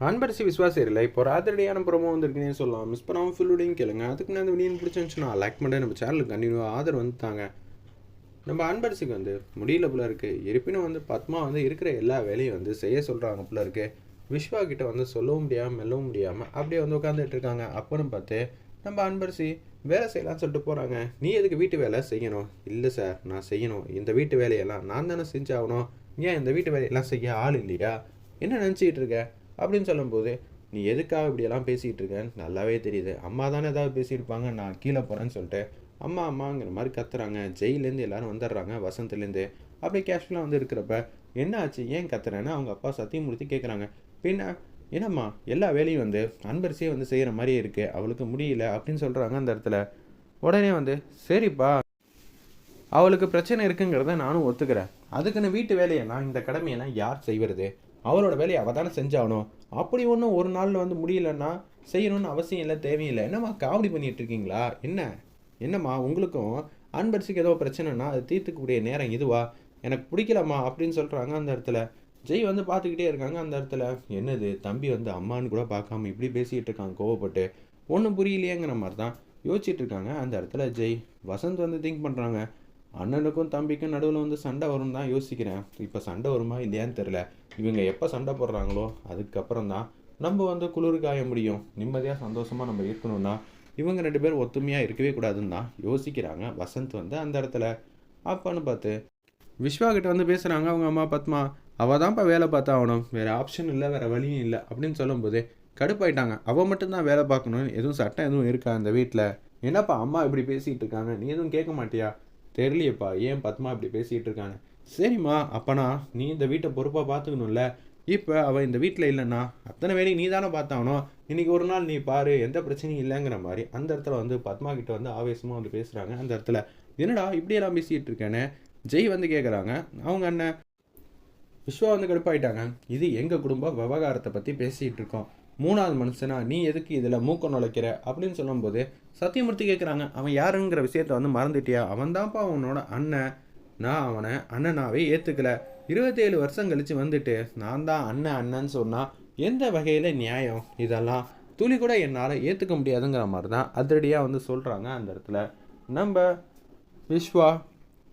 அன்பரசி விஸ்வாசம் இல்லை இப்போ ராத்திரடியான ப்ரோமோ வந்திருக்குன்னு சொல்லலாம். மிஸ் பண்ணாமல் ஃபுல்லுடையும் கேளுங்க. அதுக்கு நான் அந்த வீடியோ பிடிச்சிருந்துச்சுன்னா லைக் பண்ணி நம்ம சேனலுக்கு கண்டினியூ ஆதரவு வந்துட்டாங்க நம்ம அன்பரசிக்கு வந்து முடியல போல இருக்குது இருப்பினும் வந்து பத்மா வந்து இருக்கிற எல்லா வேலையும் வந்து செய்ய சொல்கிறாங்க போல இருக்குது விஸ்வா கிட்ட வந்து சொல்லவும் முடியாமல் மெல்லவும் முடியாமல் அப்படியே வந்து உட்காந்துட்டு இருக்காங்க. அப்போன்னு பார்த்து நம்ம அன்பரசி வேலை செய்யலாம்னு சொல்லிட்டு போகிறாங்க நீ எதுக்கு வீட்டு வேலை செய்யணும்? இல்லை சார் நான் செய்யணும். இந்த வீட்டு வேலையெல்லாம் நான் தானே செஞ்சாகணும். ஏன் இந்த வீட்டு வேலையெல்லாம் செய்ய ஆள் இல்லையா? என்ன நினச்சிக்கிட்டு இருக்கேன் அப்படின்னு சொல்லும்போது நீ எதுக்காக இப்படியெல்லாம் பேசிகிட்டு இருக்கேன்னு நல்லாவே தெரியுது. அம்மா தானே ஏதாவது பேசியிருப்பாங்க. நான் கீழே போகிறேன்னு சொல்லிட்டு அம்மா அம்மாங்கிற மாதிரி கத்துறாங்க. ஜெயிலேருந்து எல்லாரும் வந்துடுறாங்க வசந்த்லேருந்து. அப்படியே கேஷுவலாக வந்து இருக்கிறப்ப என்ன ஆச்சு? ஏன் கத்துறேன்னு? அவங்க அப்பா சத்தியமூர்த்தி கேட்குறாங்க பின்ன என்னம்மா எல்லா வேலையும் வந்து அன்பரசியே வந்து செய்கிற மாதிரியே இருக்குது அவளுக்கு முடியல. அப்படின்னு சொல்கிறாங்க அந்த இடத்துல. உடனே வந்து சரிப்பா. அவளுக்கு பிரச்சனை இருக்குங்கிறத நானும் ஒத்துக்கிறேன். அதுக்குன்னு வீட்டு வேலையெல்லாம் இந்த கடமையெல்லாம் யார் செய்வது? அவளோட வேலையை அவள் தானே செஞ்சாகணும் அப்படி ஒன்றும் ஒரு நாளில் வந்து முடியலன்னா செய்யணும்னு அவசியம் இல்லை தேவையில்லை. என்னம்மா காமெடி பண்ணிகிட்டு இருக்கீங்களா? என்ன? என்னம்மா உங்களுக்கும் அன்பரசிக்கு ஏதோ பிரச்சனைனா அது தீர்த்துக்கக்கூடிய நேரம் இதுவா? எனக்கு பிடிக்கலம்மா அப்படின்னு சொல்கிறாங்க அந்த இடத்துல. ஜெய் வந்து பார்த்துக்கிட்டே இருக்காங்க அந்த இடத்துல. என்னது தம்பி வந்து அம்மான்னு கூட பார்க்காம இப்படி பேசிகிட்டு இருக்காங்க கோவப்பட்டு. ஒன்றும் புரியலையேங்கிற மாதிரி தான் யோசிச்சுட்டு இருக்காங்க அந்த இடத்துல ஜெய். வசந்த் வந்து திங்க் பண்ணுறாங்க அண்ணனுக்கும் தம்பிக்கும் நடுவில் வந்து சண்டை வரும் தான் யோசிக்கிறேன். இப்போ சண்டை வருமா இல்லையான்னு தெரில இவங்க எப்போ சண்டை போடுறாங்களோ அதுக்கப்புறம் தான் நம்ம வந்து குளிர் காய முடியும். நிம்மதியாக சந்தோஷமாக நம்ம இருக்கணும்னா இவங்க ரெண்டு பேரும் ஒத்துமையாக இருக்கவே கூடாதுன்னு தான் யோசிக்கிறாங்க வசந்த் வந்து அந்த இடத்துல. அப்பான்னு பார்த்து விஸ்வா கிட்ட வந்து பேசுகிறாங்க அவங்க அம்மா பத்மா. அவள் தான்ப்பா வேலை பார்த்தா ஆகணும். வேறு ஆப்ஷன் இல்லை வேறு வழியும் இல்லை. அப்படின்னு சொல்லும்போது கடுப்பாயிட்டாங்க. அவள் மட்டும்தான் வேலை பார்க்கணும்னு எதுவும் சட்டம் எதுவும் இருக்கா அந்த வீட்டில் என்னப்பா அம்மா இப்படி பேசிகிட்டு இருக்காங்க. நீ எதுவும் கேட்க மாட்டியா? தெரியலையேப்பா ஏன் பத்மா இப்படி பேசிகிட்டு இருக்காங்க சரிம்மா அப்பனா நீ இந்த வீட்டை பொறுப்பாக பார்த்துக்கணும்ல. இப்போ அவள் இந்த வீட்டில் இல்லைன்னா அத்தனை வேலையும் நீ தானே பார்த்தாகணும். இன்னைக்கு ஒரு நாள் நீ பாரு எந்த பிரச்சனையும் இல்லைங்கிற மாதிரி அந்த இடத்துல வந்து பத்மா கிட்ட வந்து ஆவேசமாக வந்து பேசுகிறாங்க அந்த இடத்துல என்னடா இப்படியெல்லாம் பேசிகிட்டு இருக்கேன்னு? ஜெய் வந்து கேட்குறாங்க அவங்க அண்ணன் விஸ்வா வந்து கடுப்பாயிட்டாங்க. இது எங்கள் குடும்ப விவகாரத்தை பற்றி பேசிகிட்டு இருக்கோம். மூணாவது மனுஷனா நீ எதுக்கு இதில் மூக்க நுழைக்கிற? அப்படின்னு சொல்லும்போது சத்தியமூர்த்தி கேட்குறாங்க அவன் யாருங்கிற விஷயத்த வந்து மறந்துட்டியா? அவன் தான்ப்பா அவனோட அண்ணன். நான் அவனை அண்ணனாவே ஏற்றுக்கல இருபத்தேழு வருஷம் கழித்து வந்துட்டு நான் தான் அண்ணன் அண்ணன்னு சொன்னால் எந்த வகையில் நியாயம் இதெல்லாம்? துளி கூட என்னால் ஏற்றுக்க முடியாதுங்கிற மாதிரி தான் அதிரடியாக வந்து சொல்கிறாங்க அந்த இடத்துல. நம்ம விஸ்வா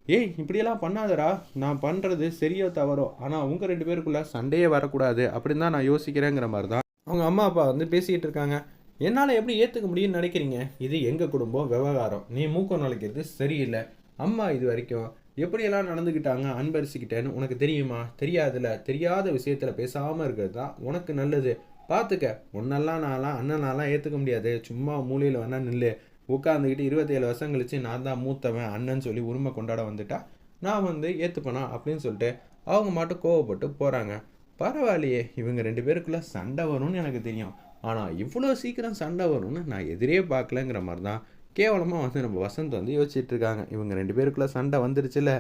ஏய் இப்படியெல்லாம் பண்ணாதடா. நான் பண்ணுறது சரியோ தவறோ. ஆனால் உங்கள் ரெண்டு பேருக்குள்ளே சண்டையே வரக்கூடாது. அப்படின்னு தான் நான் யோசிக்கிறேங்கிற மாதிரி தான் அவங்க அம்மா அப்பா வந்து பேசிக்கிட்டு இருக்காங்க. என்னால் எப்படி ஏற்றுக்க முடியும்னு நினைக்கிறீங்க? இது எங்கள் குடும்பம்? விவகாரம். நீ மூக்கம் நுழைக்கிறது சரியில்லை. அம்மா இது வரைக்கும் எப்படியெல்லாம் நடந்துக்கிட்டாங்க அன்பரிசிக்கிட்டேன்னு உனக்கு தெரியுமா? தெரியாதுல. தெரியாத விஷயத்தில் பேசாமல் இருக்கிறது தான் உனக்கு நல்லது. பார்த்துக்க உன்னெல்லாம் நான்லாம் அண்ணனாலாம் ஏற்றுக்க முடியாது. சும்மா மூலையில் வேணா நில்லு. உட்காந்துக்கிட்டு இருபத்தேழு வருஷம் கழிச்சு நான் தான் மூத்தவன் அண்ணன் சொல்லி உரிமை கொண்டாட வந்துட்டா நான் வந்து ஏற்றுப்பேனா அப்படின்னு சொல்லிட்டு அவங்க மட்டும் கோவப்பட்டு போகிறாங்க பரவாயில்லையே இவங்க ரெண்டு பேருக்குள்ளே சண்டை வரும்னு எனக்கு தெரியும். ஆனால் இவ்வளோ சீக்கிரம் சண்டை வரும்னு நான் எதிரே பார்க்கலங்கிற மாதிரி தான் கேவலமாக வந்து நம்ம வசந்த் வந்து யோசிச்சுட்டு இருக்காங்க. இவங்க ரெண்டு பேருக்குள்ள சண்டை வந்துருச்சுல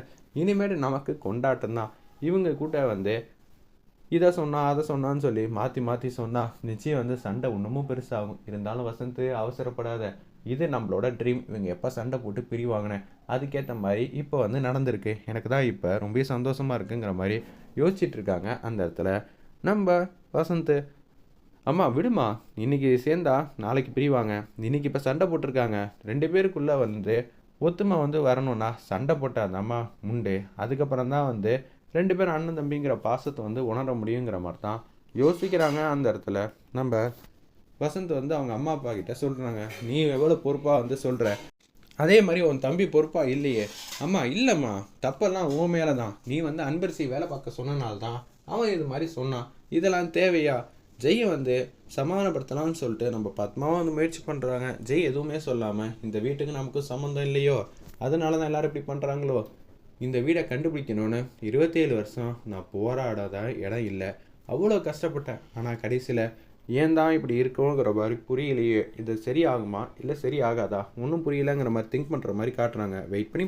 இனிமேட்டு நமக்கு கொண்டாட்டம் தான். இவங்க கூட வந்து இதை சொன்னா அதை சொன்னான்னு சொல்லி மாற்றி மாற்றி சொன்னால் நிச்சயம் வந்து சண்டை இன்னமும் பெருசாகும். இருந்தாலும் வசந்த் அவசரப்படாத. இது நம்மளோட ட்ரீம் இவங்க எப்போ சண்டை போட்டு பிரிவாங்கினேன்? அதுக்கேற்ற மாதிரி இப்போ வந்து நடந்திருக்கு. எனக்கு தான் இப்போ ரொம்ப சந்தோஷமாக இருக்குங்கிற மாதிரி யோசிச்சுட்டு இருக்காங்க அந்த இடத்துல. நம்ம வசந்த் அம்மா விடுமா இன்னைக்கு சேர்ந்தா நாளைக்கு பிரிவாங்க. இன்னைக்கு இப்போ சண்டை போட்டிருக்காங்க. ரெண்டு பேருக்குள்ளே வந்து ஒத்துமை வந்து வரணும்னா சண்டை போட்டால் அம்மா முண்டு அதுக்கப்புறம் தான் வந்து ரெண்டு பேரும் அண்ணன் தம்பிங்கிற பாசத்தை வந்து உணர முடியுங்கிற மாதிரி தான் யோசிக்கிறாங்க அந்த இடத்துல. நம்ம வசந்த் வந்து அவங்க அம்மா அப்பா கிட்ட சொல்கிறாங்க நீ எவ்வளோ பொறுப்பாக வந்து சொல்கிற அதே மாதிரி உன் தம்பி பொறுப்பாக இல்லையே. அம்மா இல்லைம்மா. தப்பெல்லாம் உன் மேலே தான் நீ வந்து அன்பரிசி வேலை பார்க்க சொன்னனால தான் அவன் இது மாதிரி சொன்னான். இதெல்லாம் தேவையா? ஜெயை வந்து சமாதானப்படுத்தலாம்னு சொல்லிட்டு நம்ம பத்மாவும் வந்து முயற்சி பண்ணுறாங்க ஜெய் எதுவுமே சொல்லாமல் இந்த வீட்டுக்கு நமக்கு சம்மந்தம் இல்லையோ? அதனால தான் எல்லோரும் இப்படி பண்ணுறாங்களோ இந்த வீடை கண்டுபிடிக்கணும்னு இருபத்தேழு வருஷம் நான் போராடாத இடம் இல்லை. அவ்வளோ கஷ்டப்பட்டேன். ஆனால் கடைசியில் ஏன் தான் இப்படி இருக்கோங்கிற மாதிரி புரியலையே. இது சரியாகுமா? இல்லை சரி ஆகாதா ஒன்றும் புரியலங்கிற மாதிரி திங்க் பண்ணுற மாதிரி காட்டுறாங்க. வெயிட் பண்ணி பா-